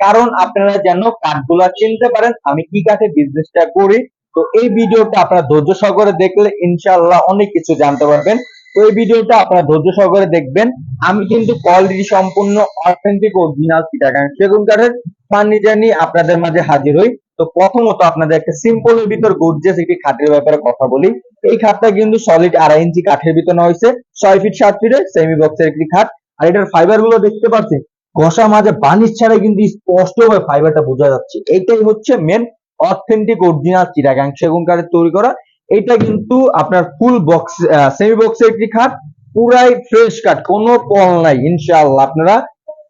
কারণ আপনারা যেন কাঠগুলা চিনতে পারেন, আমি কি কাঠে বিজনেসটা করি। তো এই ভিডিওটা আপনারা ধৈর্য সহকারে দেখলে ইনশাআল্লাহ অনেক কিছু জানতে পারবেন। তো এই ভিডিওটা আপনারা ধৈর্য সহকারে দেখবেন। আমি কিন্তু কোয়ালিটি সম্পূর্ণ অথেন্টিক অরিজিনাল চিটাগাং সেগুন কাঠের ফার্নিচার নিয়ে আপনাদের মাঝে হাজির হই। তো প্রথমত আপনাদের একটা সিম্পল এর ভিতর গর্জিয়াস একটি খাটের ব্যাপারে কথা বলি। এই খাটটা কিন্তু সলিড আড়াই ইঞ্চি কাঠের ভিতর হয়েছে। ছয় ফিট সাত ফিটের সেমি বক্সের একটি খাট। আর এটার ফাইবারগুলো দেখতে পাচ্ছেন? ঘষা মাঝে বানিশ ছাড়া কিন্তু স্পষ্ট ভাবে ফাইবারটা বোঝা যাচ্ছে। এইটাই হচ্ছে মেন অথেন্টিক অরিজিনাল চিটাগাং সেগুন কাঠের তৈরি করা। এটা কিন্তু আপনার ফুল বক্স সেমি বক্সের একটি খাট, পুরাই ফ্রেশ কাঠ, কোনো কল নাই, ইনশাআল্লাহ। আপনারা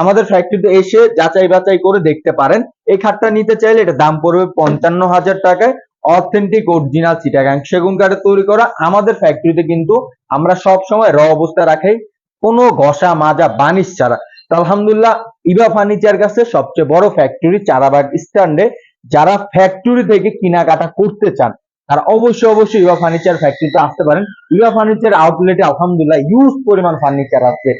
আমাদের ফ্যাক্টরিতে এসে যাচাই বাছাই করে দেখতে পারেন। এই খাটটা নিতে চাইলে এটা দাম পড়বে পঞ্চান্ন হাজার টাকায়। অথেন্টিক অরিজিনাল চিটাগাং সেগুন কাঠের তৈরি করা। আমাদের ফ্যাক্টরিতে কিন্তু আমরা সব সময় র অবস্থা রাখাই কোনো ঘষা, মাজা বানিশ ছাড়া। আলহামদুলিল্লাহ ইবা ফার্নিচার কাছে সবচেয়ে বড় ফ্যাক্টরি চারাবাগ স্ট্যান্ডে যারা ফ্যাক্টরি থেকে কেনাকাটা করতে চান, তারা অবশ্যই অবশ্যই ইবা ফার্নিচার ফ্যাক্টরিতে আসতে পারেন। ইবা ফার্নিচার আউটলেটে আলহামদুলিল্লাহ ইউজ পরিমাণ ফার্নিচার আছে।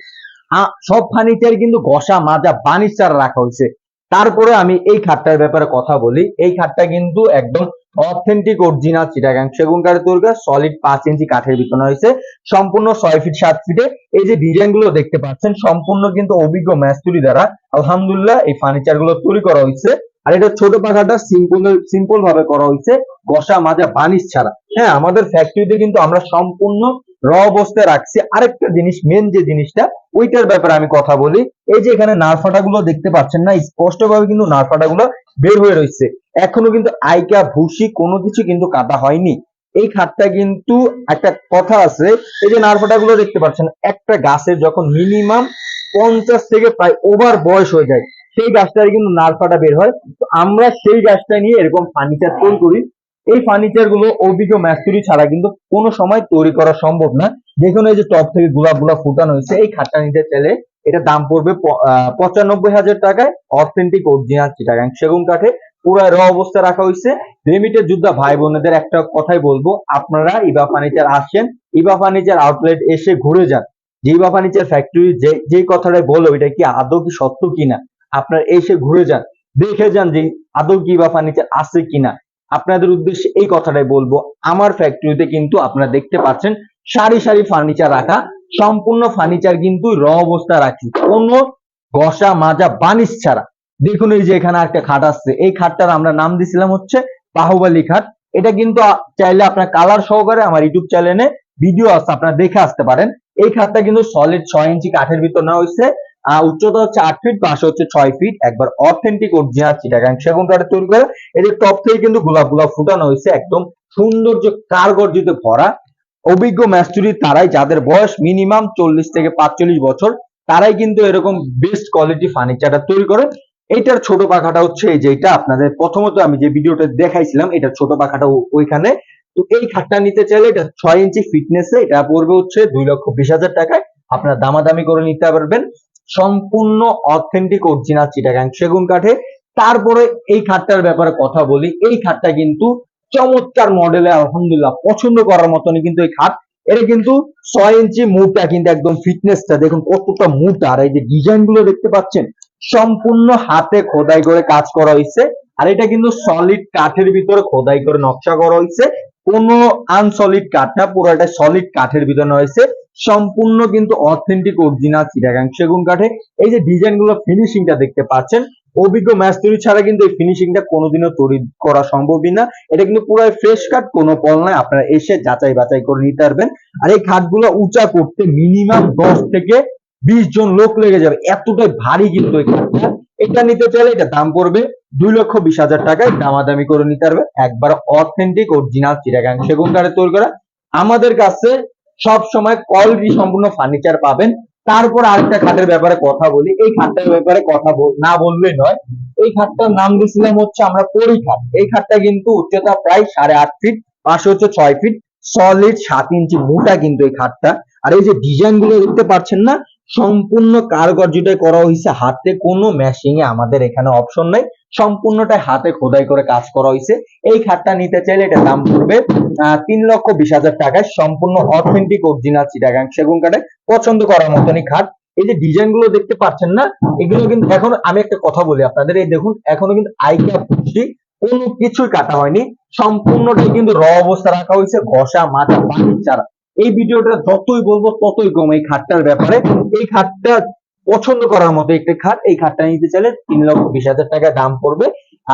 সব ফার্নিচার কিন্তু ঘষা, মাজা বানিচার রাখা হয়েছে। তারপরে আমি এই খাটটার ব্যাপারে কথা বলি। এই খাটটা কিন্তু একদম অথেন্টিক অরিজিনাল চিটাগাং সেগুন কাঠের সলিড পাঁচ ইঞ্চি কাঠের বিছানো হয়েছে। সম্পূর্ণ ছয় ফিট সাত ফিটে এই যে ডিজাইনগুলো দেখতে পাচ্ছেন, সম্পূর্ণ কিন্তু অভিজ্ঞ ম্যাস্তুরি দ্বারা আলহামদুলিল্লাহ এই ফার্নিচারগুলো তৈরি করা হয়েছে। আর এটা ছোট পাখাটা সিম্পল সিম্পল ভাবে করা হয়েছে কষা মাজা বানিশ ছাড়া। হ্যাঁ আমাদের ফ্যাক্টরিতে কিন্তু আমরা সম্পূর্ণ র অবস্থায় রাখছি আরেকটা জিনিস মেন যে জিনিসটা, ওইটার ব্যাপারে আমি কথা বলি। এই যে এখানে নারফাটা গুলো দেখতে পাচ্ছেন না স্পষ্ট ভাবে কিন্তু নারফাটা গুলো বের হয়ে রয়েছে। এখনও কিন্তু আইকা, ভুসি কোনো কিছু কিন্তু কাটা হয়নি। এই খাটটা কিন্তু একটা কথা আছে, এই যে নারফাটা গুলো দেখতে পাচ্ছেন, একটা গাছের যখন মিনিমাম পঞ্চাশ থেকে প্রায় ওভার বয়স হয়ে যায়, সেই গাছটার কিন্তু নারফাটা বের হয়। তো আমরা সেই গাছটা নিয়ে এরকম ফার্নিচার তৈরি করি এই ফার্নিচারগুলো অভিজ্ঞ ম্যাস্তুরি ছাড়া কিন্তু কোনো সময় তৈরি করা সম্ভব না। দেখুন এই যে টপ থেকে গোলাপ গোলাপ ফুটানো হয়েছে, এই খাটটা নিতে চাইলে এটা দাম পড়বে পঁচানব্বই হাজার টাকায় অথেন্টিক অরিজিনাল চিটাগাং সেগুন কাঠে পুরো র অবস্থা রাখা হয়েছে। রেমিটের যোদ্ধা ভাই বোনেদের একটা কথাই বলব, আপনারা ইবা ফার্নিচার আসেন ইবা ফার্নিচার আউটলেট এসে ঘুরে যান। যে ইবা ফার্নিচার ফ্যাক্টরি যে যেই কথাটাই বলল, এটা কি আদৌ কি সত্য কিনা? আপনারা এসে ঘুরে যান, দেখে যান যে আদৌ কি ইবা ফার্নিচার আছে কিনা। আপনাদের উদ্দেশ্যে এই কথাটাই বলব। আমার ফ্যাক্টরিতে কিন্তু আপনারা দেখতে পাচ্ছেন, সারি সারি ফার্নিচার রাখা, সম্পূর্ণ ফার্নিচার কিন্তু র অবস্থা রাখি। কোনো ঘষা, মাজা, বানিশ ছাড়া। দেখুন এই যে এখানে একটা খাট আসছে। এই খাটটার আমরা নাম দিছিলাম হচ্ছে বাহুবালি খাট। এটা কিন্তু চাইলে আপনার কালার সহকারে আমার ইউটিউব চ্যানেলে ভিডিও আছে, আপনারা দেখে আসতে পারেন। এই খাটটা কিন্তু সলিড ছয় ইঞ্চি কাঠের ভিতর নেওয়া হয়েছে। উচ্চতা হচ্ছে আট ফিট পাশে হচ্ছে ছয় ফিট একবার অথেন্টিক অরিজিনাল চিটাগাং সেগুন কাঠের তৈরি করে। এদের টপ থেকে কিন্তু গোলাপ গোলাপ ফুটানো হয়েছে, একদম সৌন্দর্য কারগর্জিত ভরা। অভিজ্ঞ ম্যাস্টুরি তারাই, যাদের বয়স মিনিমাম চল্লিশ থেকে পাঁচচল্লিশ বছর, তারাই কিন্তু এরকম বেস্ট কোয়ালিটি ফার্নিচারটা তৈরি করে। এইটার ছোট পাখাটা হচ্ছে এই যে এটা। আপনাদের প্রথমত আমি যে ভিডিওটা দেখাইছিলাম এটা ছোট পাখাটা ওইখানে। তো এই খাটটা নিতে চাইলে এটা ছয় ইঞ্চি ফিটনেসে এটা পড়বে হচ্ছে দুই লক্ষ বিশ হাজার টাকায়। আপনারা দামাদামি করে নিতে পারবেন। সম্পূর্ণ অথেন্টিক অরিজিনাল চিটাগাং সেগুন কাঠে। তারপরে এই খাটটার ব্যাপারে কথা বলি। এই খাটটা কিন্তু চমৎকার মডেলে আলহামদুলিল্লাহ পছন্দ করার মতনই কিন্তু এই খাট। এটা কিন্তু ছয় ইঞ্চি মুটা কিন্তু একদম ফিটনেসটা দেখুন কতটা মুটা আর এই যে ডিজাইনগুলো দেখতে পাচ্ছেন, সম্পূর্ণ হাতে খোদাই করে কাজ করা হয়েছে আর এটা কিন্তু সলিড কাঠের ভিতরে খোদাই করে নকশা করা হয়েছে কোনো আনসলিড কাঠ না পুরোটা সলিড কাঠের ভিতরে হয়েছে সম্পূর্ণ কিন্তু অথেন্টিক অরিজিনাল চিটাগাং সেগুন কাঠে। এই যে ডিজাইনগুলো ফিনিশিংটা দেখতে পাচ্ছেন, অভিজ্ঞ ম্যাস্তুরি ছাড়া কিন্তু এই ফিনিশিংটা কোনোদিনও তৈরি করা সম্ভবই না। এটা কিন্তু পুরো ফ্রেশ কাঠ, কোনো পল নাই, আপনারা এসে যাচাই বাছাই করে নিতে পারবেন। আর এই খাটগুলো উঁচা করতে মিনিমাম দশ থেকে বিশ জন লোক লেগে যাবে। এতটাই ভারী কিন্তু এই খাটটা। এটা নিতে চাইলে এটা দাম পড়বে দুই লক্ষ বিশ হাজার টাকায় দামাদামি করে নিতে পারবে। একবার অথেন্টিক অরিজিনাল চিটাগাং সেগুন কাঠে তৈরি করা। আমাদের কাছে সব সময় কোয়ালিটি সম্পূর্ণ ফার্নিচার পাবেন। তারপর আরেকটা খাটের ব্যাপারে কথা বলি। এই খাটটার ব্যাপারে কথা না বললেই নয়। এই খাটটার নাম দিয়েছিলাম হচ্ছে আমরা পরি খাট এই খাটটা কিন্তু উচ্চতা প্রায় সাড়ে আট ফিট পাশে হচ্ছে ছয় ফিট সলিড সাত ইঞ্চি মোটা কিন্তু এই খাটটা আর এই যে ডিজাইনগুলো দেখতে পাচ্ছেন না সম্পূর্ণ কারুকার্যটাই করা হয়েছে হাতে কোনো মেশিং এ আমাদের এখানে অপশন নাই। সম্পূর্ণটাই হাতে খোদাই করে কাজ করা হয়েছে এই খাটটা নিতে চাইলে এটা দাম পড়বে তিন লক্ষ বিশ হাজার টাকায়। সম্পূর্ণ অথেন্টিক অরিজিনাল চিটাগাং সেগুন কাঠে। পছন্দ করার মতনই খাট। এই যে ডিজাইনগুলো দেখতে পাচ্ছেন না, এগুলো কিন্তু এখন আমি একটা কথা বলি আপনাদের। এই দেখুন, এখনও কিন্তু আইকা পুষ্টি, কোনো কিছুই কাটা হয়নি। সম্পূর্ণটাই কিন্তু র অবস্থা রাখা হয়েছে ঘষা মাথা পানি ছাড়া। এই ভিডিওটা যতই বলব, ততই কম। এই খাটটার ব্যাপারে, এই খাটটা পছন্দ করার মতো একটি খাট, এই খাটটা নিতে চাইলে তিন লক্ষ বিশ হাজার টাকা দাম পড়বে।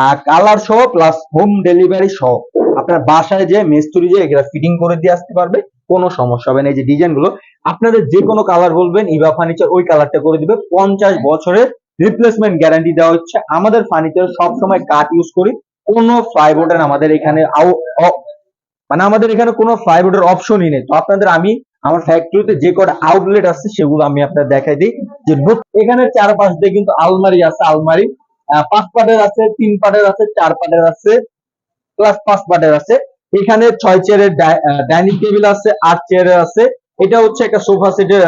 আর কালার সহ, প্লাস হোম ডেলিভারি সহ। আপনার বাসায় যে, মিস্ত্রি যে, এগুলা ফিটিং করে দিয়ে আসতে পারবে, কোনো সমস্যা হবে না। এই যে ডিজাইনগুলো আপনাদের যে কোনো কালার বলবেন, ইভা ফার্নিচার, ওই কালারটা করে দিবে। পঞ্চাশ বছরের রিপ্লেসমেন্ট গ্যারান্টি দেওয়া হচ্ছে। আমাদের ফার্নিচার সবসময় কাঠ ইউজ করি। কোনো ফ্লাইবোর্ডের আমাদের এখানে মানে আমাদের এখানে কোনো ফ্লাইবোর্ডের অপশনই নেই। তো আপনাদের আমি আমার ফ্যাক্টরিতে যে কটা আউটলেট আছে, সেগুলো আমি আপনাদের দেখাই দিই। যে এখানে চারপাশ দিয়ে কিন্তু আলমারি আছে, আলমারি। পাঁচ পাটের আছে, তিন পাটের আছে, চার পাটের আছে প্লাস পাঁচ পাটের আছে। এখানে ছয় চেয়ারের ডাইনিং টেবিল আছে, আট চেয়ারের আছে। এটা হচ্ছে একটা সোফা সেটের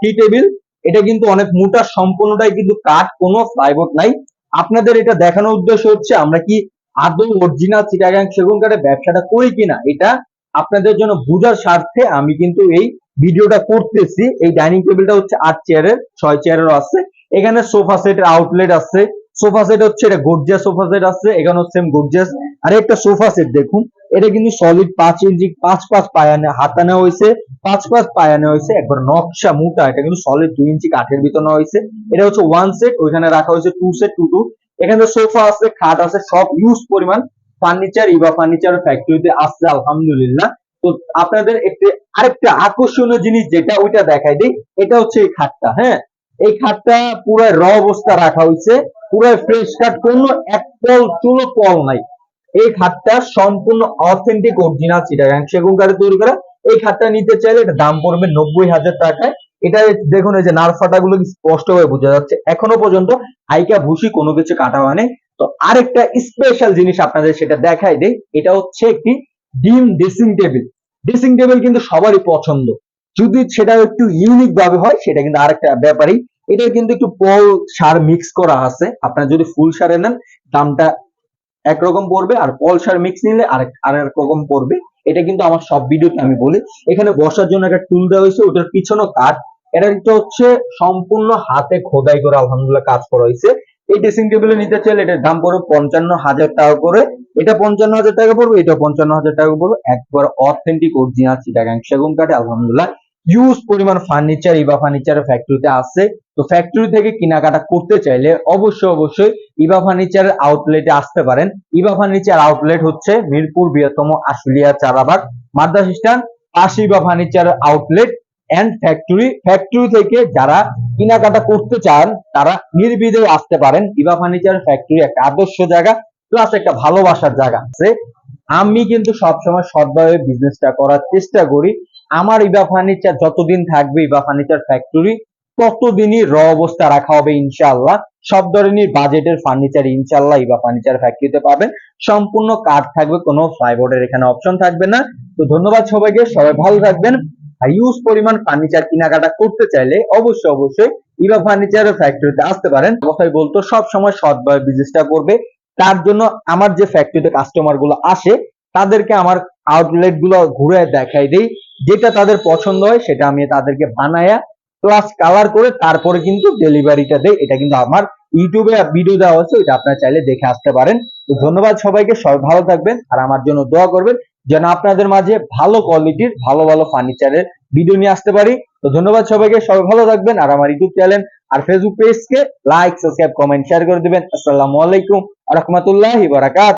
টি টেবিল এটা কিন্তু অনেক মোটা, সম্পূর্ণটাই কিন্তু কাঠ, কোনো ফ্লাইবোর্ড নাই। আপনাদের এটা দেখানোর উদ্দেশ্য হচ্ছে, আমরা কি আদৌ অরিজিনাল চিটাগাং সেগুন কাঠের ব্যবসাটা করি কিনা, এটা আপনাদের জন্য বোঝার স্বার্থে আমি কিন্তু এই ভিডিওটা করতেছি। এই ডাইনিং টেবিলটা হচ্ছে আট চেয়ারের ছয় চেয়ারেরও আছে। এখানে সোফা সেটের আউটলেট আছে। সোফা সেট হচ্ছে এটা গর্জিয়াস সোফা সেট আছে এখানে সেম গর্জিয়াস আর একটা সোফা সেট দেখুন, এটা কিন্তু সলিড পাঁচ ইঞ্চি, পাঁচ পাঁচ পায়ানে, হাতানো হয়েছে, পাঁচ পাঁচ পায়ানে হয়েছে, একবার নকশা মোটা, এটা কিন্তু সলিড দুই ইঞ্চি কাঠের ভিতর হয়েছে। এটা হচ্ছে ওয়ান সেট ওইখানে রাখা হয়েছে টু সেট টু টু এখানে সোফা আছে, খাট আছে, সব ইউজ পরিমাণ ফার্নিচার ইবা ফার্নিচার ফ্যাক্টরিতে আসছে আলহামদুলিল্লাহ। তো আপনাদের একটি আরেকটা আকর্ষণীয় জিনিস যেটা ওইটা দেখাই দিই, এটা হচ্ছে এই খাটটা হ্যাঁ? এই খাটটা পুরো র অবস্থা রাখা হয়েছে, পুরো ফ্রেশ কাট কোনো এক পল চুলো পল নাই। এই খাটটা সম্পূর্ণ অথেন্টিক অরিজিনাল চিটাগাং সেগুন কাঠে তৈরি করা। এই খাটটা নিতে চাইলে এটা দাম পড়বে নব্বই হাজার টাকায়। এটা দেখুন এই যে নারফাটা গুলো স্পষ্ট ভাবে বোঝা যাচ্ছে। এখনও পর্যন্ত আইকা ভুসি কোনো কিছু কাটা হয়নি। তো আরেকটা স্পেশাল জিনিস আপনাদের সেটা দেখাই দেই। এটা হচ্ছে একটি ডিম ড্রেসিং টেবিল ড্রেসিং টেবিল কিন্তু সবারই পছন্দ। যদি সেটা একটু ইউনিক ভাবে হয়, সেটা কিন্তু আরেকটা ব্যাপারই। এটা কিন্তু একটু পল সার মিক্স করা আছে। আপনারা যদি ফুল সারে নেন, দামটা একরকম পড়বে। আর পল সার মিক্স নিলে আরেক আরেক রকম পড়বে। এটা কিন্তু আমার সব ভিডিওতে আমি বলি। এখানে বসার জন্য একটা টুল দেওয়া হয়েছে। ওটার পিছনেও কাঠ এটা কিন্তু হচ্ছে সম্পূর্ণ হাতে খোদাই করে আলহামদুলিল্লাহ কাজ করা হয়েছে। এই ড্রেসিং টেবিলে নিতে চাইলে এটার দাম পড়বে পঞ্চান্ন হাজার টাকা করে। এটা পঞ্চান্ন হাজার টাকা পড়বে, এটা পঞ্চান্ন হাজার টাকা পড়বে। একবার অথেন্টিক অরিজিনাল চিটাগাং সেগুন কাঠে আলহামদুলিল্লাহ ইউজ পরিমাণ ফার্নিচার ইবা ফার্নিচারের ফ্যাক্টরিতে আছে। তো ফ্যাক্টরি থেকে কেনাকাটা করতে চাইলে অবশ্যই অবশ্যই ইবা ফার্নিচারের আউটলেটে আসতে পারেন। ইবা ফার্নিচার আউটলেট হচ্ছে মিরপুর বৃহত্তম আশুলিয়া চারাবাগ মাদ্রাস স্ট্যান্ড পাশে Iba furniture outlet and factory factory থেকে যারা কেনাকাটা করতে চান, তারা নির্বিধে আসতে পারেন। ইবা ফার্নিচার ফ্যাক্টরি একটা আদর্শ জায়গা প্লাস একটা ভালোবাসার জায়গা আছে। আমি কিন্তু সবসময় সৎভাবে বিজনেসটা করার চেষ্টা করি। আমার ইবা ফার্নিচার যতদিন থাকবে ইবা ফার্নিচার ফ্যাক্টরি ততদিনই র অবস্থা রাখা হবে ইনশাআল্লাহ। সব ধরনের বাজেটের ফার্নিচার ইনশাআল্লাহ ইবা ফার্নিচার ফ্যাক্টরিতে পাবেন। সম্পূর্ণ কাঠ থাকবে, কোনো ফ্লাইবোর্ডের এখানে অপশন থাকবে না। তো ধন্যবাদ সবাইকে, সবাই ভালো থাকবেন। আর ইউজ পরিমাণ ফার্নিচার কেনাকাটা করতে চাইলে অবশ্যই অবশ্যই ইবা ফার্নিচারের ফ্যাক্টরিতে আসতে পারেন। কথাই বলতো সব সময় সৎভাবে বিজনেসটা করবে। তার জন্য আমার যে ফ্যাক্টরিতে কাস্টমারগুলো আসে, তাদেরকে আমার আউটলেটগুলো ঘুরে দেখাই দেই। যেটা তাদের পছন্দ হয়, সেটা আমি তাদেরকে বানায়া প্লাস কালার করে তারপরে কিন্তু ডেলিভারিটা দেই। এটা কিন্তু আমার ইউটিউবে ভিডিও দেওয়া আছে ওইটা আপনারা চাইলে দেখে আসতে পারেন। তো ধন্যবাদ সবাইকে, সবাই ভালো থাকবেন। আর আমার জন্য দোয়া করবেন। যেন আপনাদের মাঝে ভালো কোয়ালিটির ভালো ভালো ফার্নিচারের ভিডিও নিয়ে আসতে পারি। তো ধন্যবাদ সবাইকে, সবাই ভালো থাকবেন। আর আমার ইউটিউব চ্যানেল আর ফেসবুক পেজকে লাইক সাবস্ক্রাইব কমেন্ট শেয়ার করে দিবেন। আসসালামু আলাইকুম রহমতুল্লাহি বারাকাত